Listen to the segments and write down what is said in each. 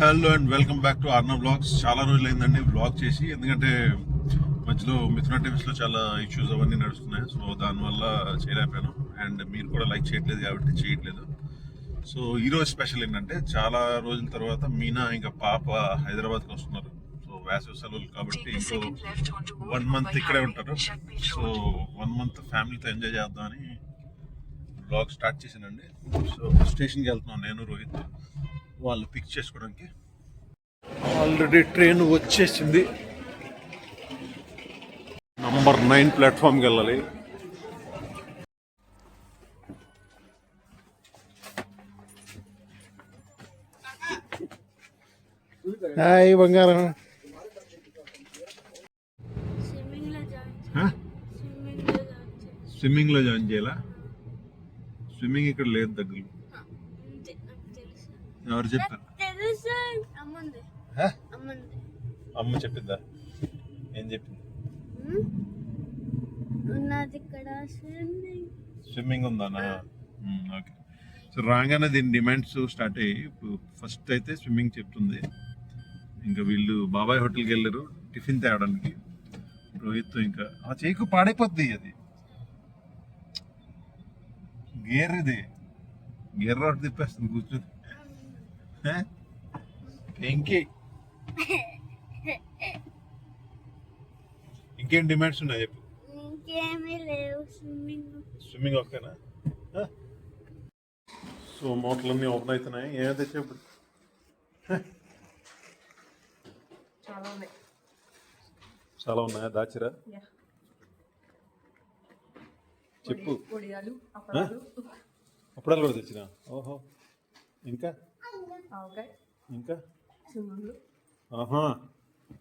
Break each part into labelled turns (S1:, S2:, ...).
S1: Hello and welcome back to Arna blogs చాలా రోజులు అయిందండి బ్లాగ్ చేసి ఎందుకంటే మధ్యలో మిథున టీవీస్లో చాలా ఇష్యూస్ అవన్నీ నడుస్తున్నాయి. సో దానివల్ల చేయలేకపోయాను. అండ్ మీరు కూడా లైక్ చేయట్లేదు కాబట్టి చేయట్లేదు. సో ఈ రోజు స్పెషల్ ఏంటంటే చాలా రోజుల తర్వాత మీనా ఇంకా పాప హైదరాబాద్కి వస్తున్నారు. సో వేసవి సెలవులు కాబట్టి ఇంకో వన్ మంత్ ఇక్కడే ఉంటారు. సో వన్ మంత్ ఫ్యామిలీతో ఎంజాయ్ చేద్దామని బ్లాగ్ స్టార్ట్ చేశానండి. సో స్టేషన్కి వెళ్తున్నాను నేను రోహిత్. వాళ్ళు పిక్ చేసుకోవడానికి. ఆల్రెడీ ట్రైన్ వచ్చేసింది. నంబర్ నైన్ ప్లాట్ఫామ్కి వెళ్ళాలి. హాయ్ బంగారం.
S2: స్విమ్మింగ్లో జాయిన్
S1: చేయాలా? స్విమ్మింగ్ ఇక్కడ లేదు దగ్గర
S2: అంతే నాకు తెలుసు
S1: ఎవరు చెప్పారు?
S2: తెలుసు. అమ్ముంది.
S1: హ?
S2: అమ్ముంది.
S1: అమ్మ చెప్పిందా? ఏం చెప్పింది?
S2: ఉమ్. ఉన్నది ఇక్కడ స్విమ్మింగ్.
S1: ఉందానా? ఓకే. సో రాగానే దీని డిమాండ్స్ స్టార్ట్ అయ్యి ఇప్పుడు ఫస్ట్ అయితే స్విమ్మింగ్ చెప్తుంది. ఇంకా వీళ్ళు బాబాయ్ హోటల్కి వెళ్ళారు టిఫిన్ తేవడానికి. రోహిత్ ఇంకా ఆ చేకు పాడైపోద్ది అది. గేర్ ఇది. గేర్ రాడ్ తిప్పేస్తుంది కూర్చొని? ఇంకే. ఇంకేం డిమాండ్స్ ఉన్నాయి చెప్పు.
S2: ఇంకేమీ లేవు స్విమ్మింగ్.
S1: స్విమ్మింగ్ ఓకేనా? సో మోటార్లన్నీ ఓపెన్ అవుతున్నాయి. ఏమైతే ఇప్పుడు
S3: చాలా ఉన్నాయి.
S1: చాలా ఉన్నాయా? దాచిరా?
S3: యా.
S1: చెప్పు.
S3: అప్పుడాలు
S1: కూడా తెచ్చినా? ఓహో. ఇంకా?
S3: ఆవకాయ
S1: ఇంకా?
S3: సున్నుండ్లు.
S1: ఆహా.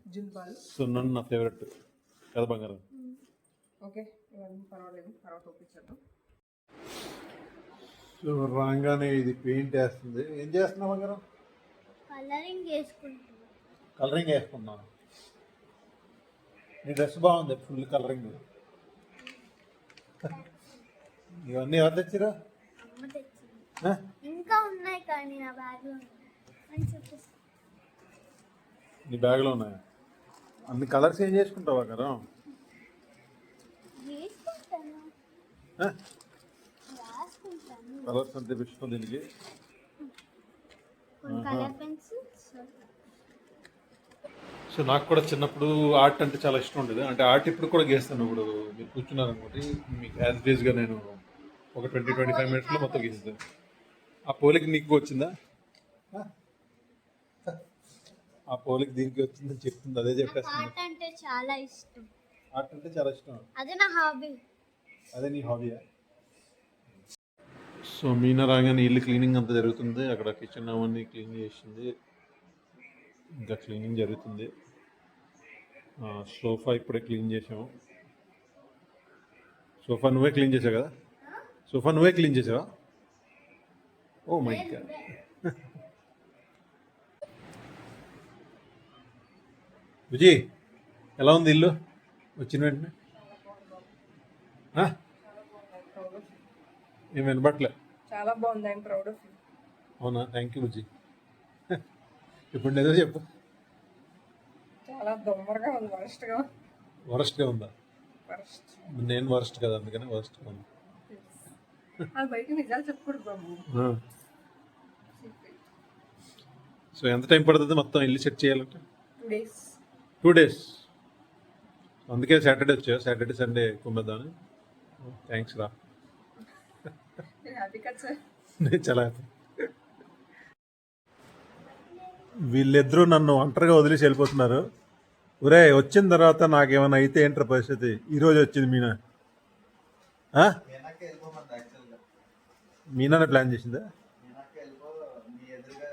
S3: జున్పాలు
S1: సున్నుండి నా ఫేవరెట్. కదా బంగారం?
S3: ఓకే ఇవన్నీ పర్వాలేదు తర్వాత ఒప్పించేద్దాం.
S1: సో రాగానే ఇది పెయింట్ వేస్తుంది. ఏం చేస్తున్నావు బంగారం?
S2: కలరింగ్ వేసుకుంటున్నా.
S1: కలరింగ్ వేసుకున్నాను నీ డ్రెస్ బాగుంది ఫుల్ కలరింగ్. ఇవన్నీ ఎవరు తెచ్చిరా
S2: అమ్మ తెచ్చింది.
S1: ఆ?
S2: ఇంకా ఉన్నాయి కానీ నా బ్యాగ్
S1: నీ బ్యాగ్లో ఉన్నాయా? అన్ని కలర్స్ ఏం చేసుకుంటావా కదా కలర్స్ అంటే ఇష్టం దీనికి?
S2: కొన్ని కలర్ పెన్సిల్స్.
S1: సో నాకు కూడా చిన్నప్పుడు ఆర్ట్ అంటే చాలా ఇష్టం ఉండేది. అంటే ఆర్ట్ ఇప్పుడు కూడా గీస్తాను. ఇప్పుడు మీరు కూర్చున్నారు అనుకోండి మీకు యాజ్ డేస్గా నేను ఒక ట్వంటీ ట్వంటీ ఫైవ్ మినిట్స్లో మొత్తం గీస్తాను ఆ పోలిక నీకు వచ్చిందా? ఆ? పోలిక దీనికి వచ్చిందని చెప్తుంది అదే చెప్పేస్తుంది.
S2: ఆట అంటే చాలా ఇష్టం.
S1: ఆర్ట్ అంటే చాలా ఇష్టం.
S2: అదే నా హాబీ
S1: అదే నీ హాబీయా సో మీనా రాగానే ఇల్లు క్లీనింగ్ అంతా జరుగుతుంది. అక్కడ కిచెన్ అవన్నీ క్లీన్ చేసింది. ఇంకా క్లీనింగ్ జరుగుతుంది. ఆ, సోఫా ఇప్పుడే క్లీన్ చేసాము. సోఫా నువ్వే క్లీన్ చేసావు కదా? సోఫా నువ్వే క్లీన్ చేసావా? Oh my God. విజయ్ ఎలా ఉంది ఇల్లు? వచ్చిన వెంటనే? ఆ? ఏం వినబట్లే
S3: చాలా బాగుంది ఐమ్ ప్రౌడ్ ఆఫ్
S1: అవునా? థ్యాంక్ యూ బుజ్జి ఇప్పుడు ఏదో చెప్పు.
S3: చాలా దొమ్మరగా ఉంది వరస్ట్గా.
S1: వరస్ట్గా ఉందా? నేను వరస్ట్ కదా అందుకని వరస్ట్గా ఉంది.
S3: బయట నిజాలు చెప్పకూడదు బాబు.
S1: సో ఎంత టైం పడుతుంది మొత్తం ఇల్లు సెట్ చేయాలంటే?
S3: Two days.
S1: టూ డేస్ అందుకే సాటర్డే వచ్చా? సాటర్డే సండే కుమ్మేద్దామని. థ్యాంక్స్ రా. నేను చాలా. వీళ్ళిద్దరూ నన్ను ఒంటరిగా వదిలేసి వెళ్ళిపోతున్నారు. ఒరే వచ్చిన తర్వాత నాకేమైనా అయితే ఏంట్రా పరిస్థితి? ఈరోజు వచ్చింది మీనా. మీనానే ప్లాన్ చేసిందా
S4: వెనక్కి వెళ్ళిపో మీ ఎదురుగా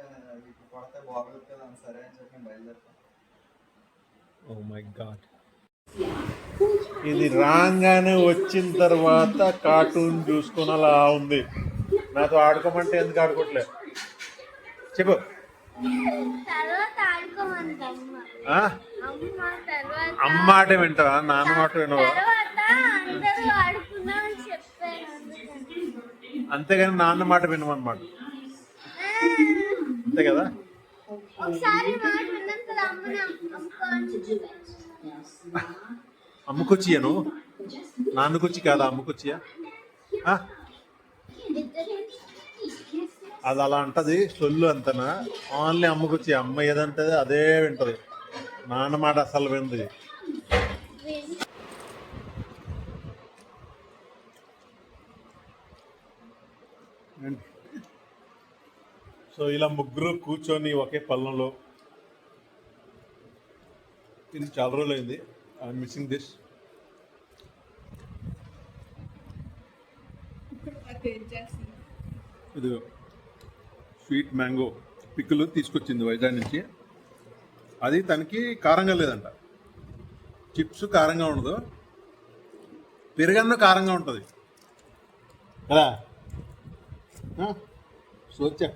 S4: ఇప్పుడు కొడితే బాగోదు కదా అని సరే అని చెప్పి బయలుదేరుతాం
S1: ఓ మై గాడ్ ఇది రాగానే వచ్చిన తర్వాత కార్టూన్ చూసుకుని అలా ఉంది. నాతో ఆడుకోమంటే ఎందుకు ఆడుకోవట్లే చెప్పు.
S2: అమ్మ
S1: ఆ?
S2: అమ్మ తర్వాత
S1: అమ్మ మాట వింటావా? నాన్న మాట వినవా?
S2: తర్వాత అందరూ ఆడుకున్నామని చెప్పాను అందుకని.
S1: అంతేగాని నాన్న మాట వినమన్నమాట అంతే కదా?
S2: ఒకసారి మాట
S1: అమ్ముకొచ్చియను? నాన్నకొచ్చి కాదా అమ్ముకొచ్చియా? ఆ? అది అలా అంటది సొల్లు అంతనా? ఓన్లీ అమ్మకొచ్చి అమ్మ ఏదంటది అదే వింటది. నాన్న మాట అసలు వింది సో ఇలా ముగ్గురు కూర్చొని ఒకే పళ్ళంలో ఇది చాలా రోజులు అయింది ఐఎమ్ మిస్సింగ్ దిస్ ఇది స్వీట్ మ్యాంగో పిక్కులు తీసుకొచ్చింది వైజాగ్ నుంచి. అది తనకి కారంగా లేదంట. చిప్స్ కారంగా ఉండదు. పెరుగన్న కారంగా ఉంటుంది. కదా? సోచా.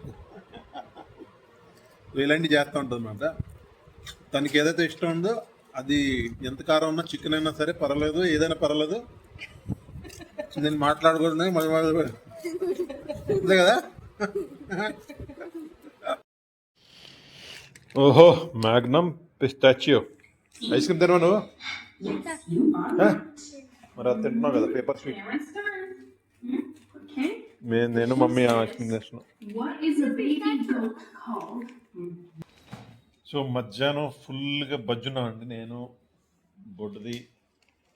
S1: ఇలాంటివి చేస్తూ ఉంటుంది అన్నమాట. తనకి ఏదైతే ఇష్టం ఉందో అది ఎంత కారం ఉన్నా చికెన్ అయినా సరే పర్వాలేదు ఏదైనా పర్వాలేదు. నేను మాట్లాడకూడదు మళ్ళీ మాట్లాడకూడదు. అంతే కదా? ఓహో మ్యాగ్నమ్ పిస్టాచియో ఐస్ క్రీమ్ తినవా నువ్వు? మరి అది తింటున్నావు కదా పేపర్ స్వీట్ నేను మమ్మీ ఐస్ క్రీమ్ చేస్తున్నాం సో మధ్యాహ్నం ఫుల్గా బజ్జున్నాం అండి నేను బొడ్డుది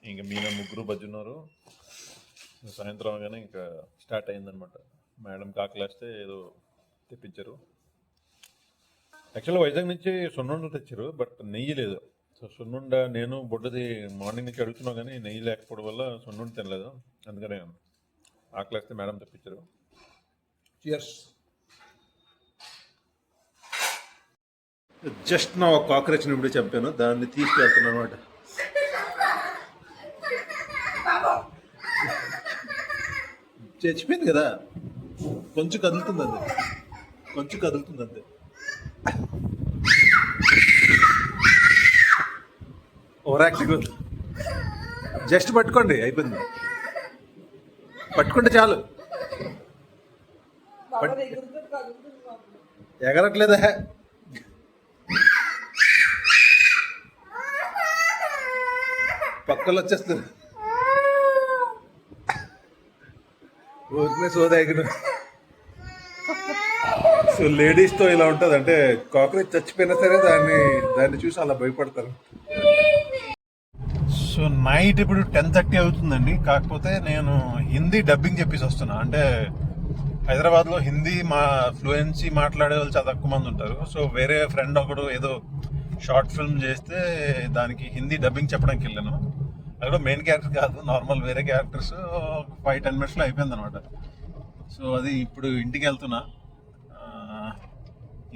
S1: ఇంకా మీన ముగ్గురు బజ్జున్నారు. సాయంత్రం కానీ ఇంకా స్టార్ట్ అయిందనమాట మేడం కాకలేస్తే ఏదో తెప్పించారు. యాక్చువల్గా వైజాగ్ నుంచి సున్నుండ తెచ్చారు బట్ నెయ్యి లేదు. సో సున్నుండ నేను బొడ్డది మార్నింగ్ నుంచి అడుగుతున్నాం కానీ నెయ్యి లేకపోవడం వల్ల సున్నుండ తినలేదు. అందుకనే ఆకలేస్తే మేడం తెప్పించారు. చియర్స్ జస్ట్ నా ఒక కాక్రోచ్ ఇప్పుడే చంపాను. దాన్ని తీసుకెళ్తున్నాను అనమాట చచ్చిపోయింది కదా. కొంచెం కదులుతుంది అది కొంచెం కదులుతుంది అంతే ఓరాక్టివ్ జస్ట్ పట్టుకోండి అయిపోయింది. పట్టుకుంటే చాలు. ఎగరట్లేదా. పక్కలు వచ్చేస్తారు ఊరికే సోదాయకుడు సో లేడీస్తో ఇలా ఉంటుంది అంటే కాక్రోచ్ చచ్చిపోయినా సరే దాన్ని దాన్ని చూసి అలా భయపడతారు. సో నైట్ ఇప్పుడు టెన్ థర్టీ అవుతుందండి. కాకపోతే నేను హిందీ డబ్బింగ్ చెప్పేసి వస్తున్నా. అంటే హైదరాబాద్లో హిందీ మా ఫ్లూయెన్సీ మాట్లాడే వాళ్ళు చాలా తక్కువ మంది ఉంటారు. సో వేరే ఫ్రెండ్ ఒకడు ఏదో షార్ట్ ఫిల్మ్ చేస్తే దానికి హిందీ డబ్బింగ్ చెప్పడానికి వెళ్ళాను. అక్కడ మెయిన్ క్యారెక్టర్ కాదు నార్మల్ వేరే క్యారెక్టర్స్ ఫైవ్ టెన్ మినిట్స్లో అయిపోయింది అనమాట సో అది ఇప్పుడు ఇంటికి వెళ్తున్నా.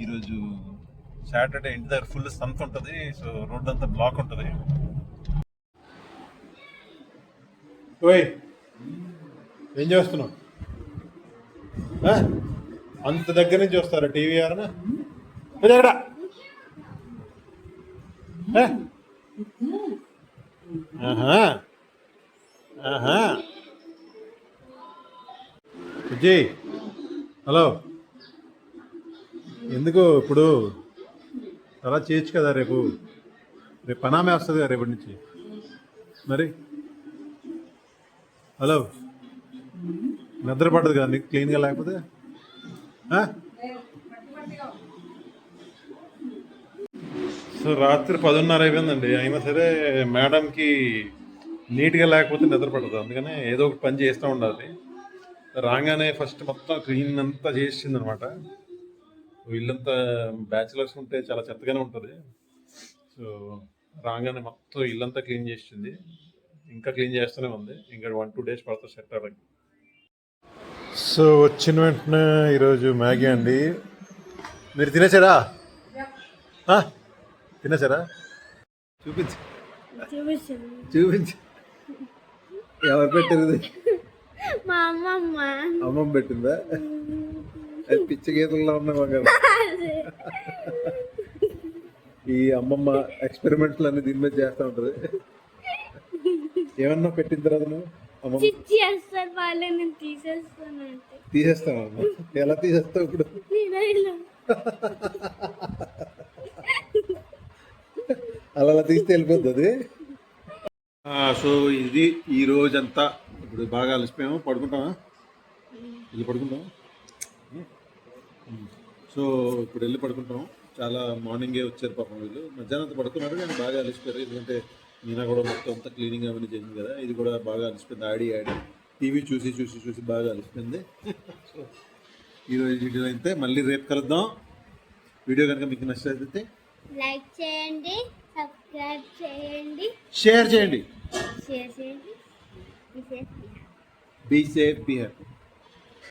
S1: ఈరోజు సాటర్డే ఇంటి దగ్గర ఫుల్ సంత ఉంటుంది సో రోడ్ అంతా బ్లాక్ ఉంటుంది. ఓయ్ ఏం చేస్తున్నావు? అంత దగ్గర నుంచి వస్తారా టీవీ ఆరనా ఎక్కడ ఆహా. ఆహా. విజయ్ హలో. ఎందుకు ఇప్పుడు అలా చేయొచ్చు కదా రేపు? రేపు పనామే వస్తుంది కదా రేపటి నుంచి. మరి? హలో. నిద్ర పడదు కదా నీకు? క్లీన్గా లేకపోతే? సో రాత్రి పదున్నర అయిపోయిందండి. అయినా సరే మేడంకి నీట్గా లేకపోతే నిద్ర పడదు అందుకనే ఏదో ఒక పని చేస్తూ ఉండాలి. రాగానే ఫస్ట్ మొత్తం క్లీన్ అంతా చేసింది అనమాట ఇల్లంతా బ్యాచిలర్స్ ఉంటే చాలా చెత్తగానే ఉంటుంది. సో రాగానే మొత్తం ఇల్లంతా క్లీన్ చేసింది. ఇంకా క్లీన్ చేస్తూనే ఉంది. ఇంకా వన్ టూ డేస్ పడుతుంది సెట్ అవ్వడానికి. సో వచ్చిన వెంటనే ఈరోజు మ్యాగీ అండి. మీరు తినేసారా? తినేసారా చూపించు. చూపించు. ఎవరు
S2: మా అమ్మమ్మ.
S1: అమ్మమ్మ పెట్టిందా? అది పిచ్చి గీతల్లో ఉన్నావా కదా? ఈ అమ్మమ్మ ఎక్స్పెరిమెంట్లు అన్ని దీని మీద చేస్తూ ఉంటది. ఏమన్నా పెట్టిన తర్వాత అమ్మమ్మ?
S2: వాళ్ళే నేను తీసేస్తాను
S1: ఎలా తీసేస్తావు ఇప్పుడు? అలా అలా తీస్తే వెళ్ళిపోతుంది. సో ఇది ఈ రోజంతా ఇప్పుడు బాగా అలసిపోయాము. పడుకుంటామా వెళ్ళి పడుకుంటాం సో ఇప్పుడు వెళ్ళి పడుకుంటాం చాలా మార్నింగే వచ్చారు పాపం వీళ్ళు. మధ్యాహ్నం అంతా పడుకున్నారు కానీ బాగా అలసిపోయారు. ఎందుకంటే మీనా కూడా మొత్తం అంతా క్లీనింగ్ అవన్నీ చేసింది కదా. ఇది కూడా బాగా అలసిపోయింది. ఆడి ఆడి. టీవీ చూసి చూసి చూసి బాగా అలసిపోయింది. సో ఈరోజు వీడియో అయితే మళ్ళీ రేపు కలుద్దాం. వీడియో కనుక మీకు నచ్చినట్లయితే
S2: లైక్ చేయండి. సబ్స్క్రైబ్ చేయండి.
S1: షేర్ చేయండి.
S2: షేర్ చేయండి.
S1: Be safe be happy